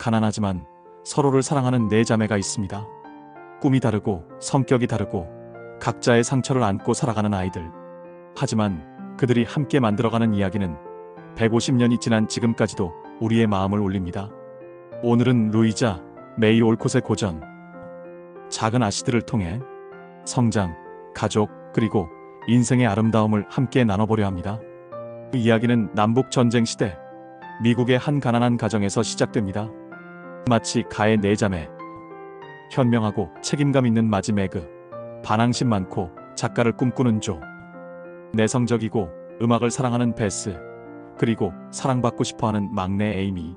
가난하지만 서로를 사랑하는 네 자매가 있습니다. 꿈이 다르고 성격이 다르고 각자의 상처를 안고 살아가는 아이들. 하지만 그들이 함께 만들어가는 이야기는 150년이 지난 지금까지도 우리의 마음을 울립니다. 오늘은 루이자 메이 올콧의 고전, 작은 아씨들을 통해 성장, 가족, 그리고 인생의 아름다움을 함께 나눠보려 합니다. 그 이야기는 남북 전쟁 시대 미국의 한 가난한 가정에서 시작됩니다. 마치 가의 네 자매, 현명하고 책임감 있는 마지 매그, 반항심 많고 작가를 꿈꾸는 조, 내성적이고 음악을 사랑하는 베스, 그리고 사랑받고 싶어하는 막내 에이미.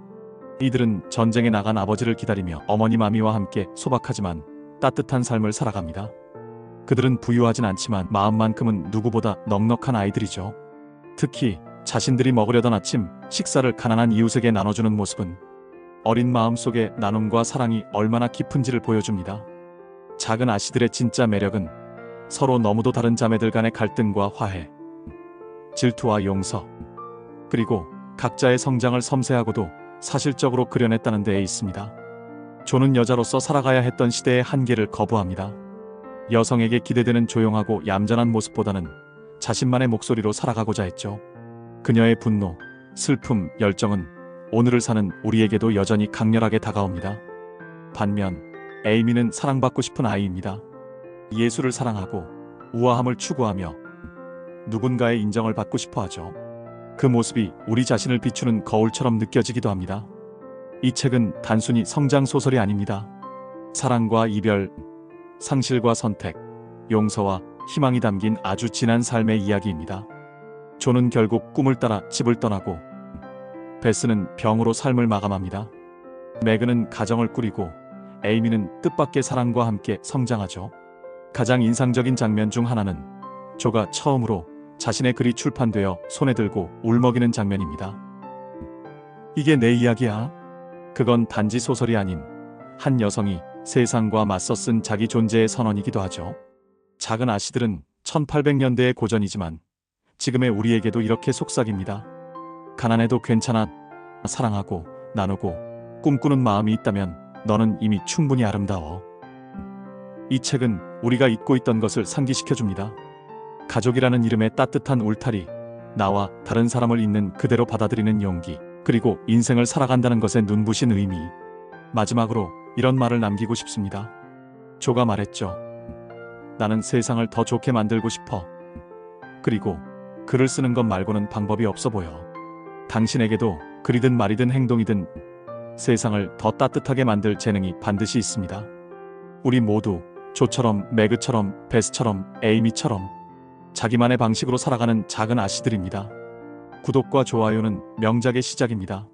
이들은 전쟁에 나간 아버지를 기다리며 어머니 마미와 함께 소박하지만 따뜻한 삶을 살아갑니다. 그들은 부유하진 않지만 마음만큼은 누구보다 넉넉한 아이들이죠. 특히 자신들이 먹으려던 아침 식사를 가난한 이웃에게 나눠주는 모습은 어린 마음 속에 나눔과 사랑이 얼마나 깊은지를 보여줍니다. 작은 아씨들의 진짜 매력은 서로 너무도 다른 자매들 간의 갈등과 화해, 질투와 용서, 그리고 각자의 성장을 섬세하고도 사실적으로 그려냈다는 데에 있습니다. 조는 여자로서 살아가야 했던 시대의 한계를 거부합니다. 여성에게 기대되는 조용하고 얌전한 모습보다는 자신만의 목소리로 살아가고자 했죠. 그녀의 분노, 슬픔, 열정은 오늘을 사는 우리에게도 여전히 강렬하게 다가옵니다. 반면 에이미는 사랑받고 싶은 아이입니다. 예술을 사랑하고 우아함을 추구하며 누군가의 인정을 받고 싶어 하죠. 그 모습이 우리 자신을 비추는 거울처럼 느껴지기도 합니다. 이 책은 단순히 성장 소설이 아닙니다. 사랑과 이별, 상실과 선택, 용서와 희망이 담긴 아주 진한 삶의 이야기입니다. 조는 결국 꿈을 따라 집을 떠나고 베스는 병으로 삶을 마감합니다. 매그는 가정을 꾸리고 에이미는 뜻밖의 사랑과 함께 성장하죠. 가장 인상적인 장면 중 하나는 조가 처음으로 자신의 글이 출판되어 손에 들고 울먹이는 장면입니다. 이게 내 이야기야. 그건 단지 소설이 아닌 한 여성이 세상과 맞서 쓴 자기 존재의 선언이기도 하죠. 작은 아씨들은 1800년대의 고전이지만 지금의 우리에게도 이렇게 속삭입니다. 가난해도 괜찮아. 사랑하고 나누고 꿈꾸는 마음이 있다면 너는 이미 충분히 아름다워. 이 책은 우리가 잊고 있던 것을 상기시켜 줍니다. 가족이라는 이름의 따뜻한 울타리, 나와 다른 사람을 있는 그대로 받아들이는 용기, 그리고 인생을 살아간다는 것에 눈부신 의미. 마지막으로 이런 말을 남기고 싶습니다. 조가 말했죠. 나는 세상을 더 좋게 만들고 싶어. 그리고 글을 쓰는 것 말고는 방법이 없어 보여. 당신에게도 글이든 말이든 행동이든 세상을 더 따뜻하게 만들 재능이 반드시 있습니다. 우리 모두 조처럼 매그처럼 베스처럼 에이미처럼 자기만의 방식으로 살아가는 작은 아씨들입니다. 구독과 좋아요는 명작의 시작입니다.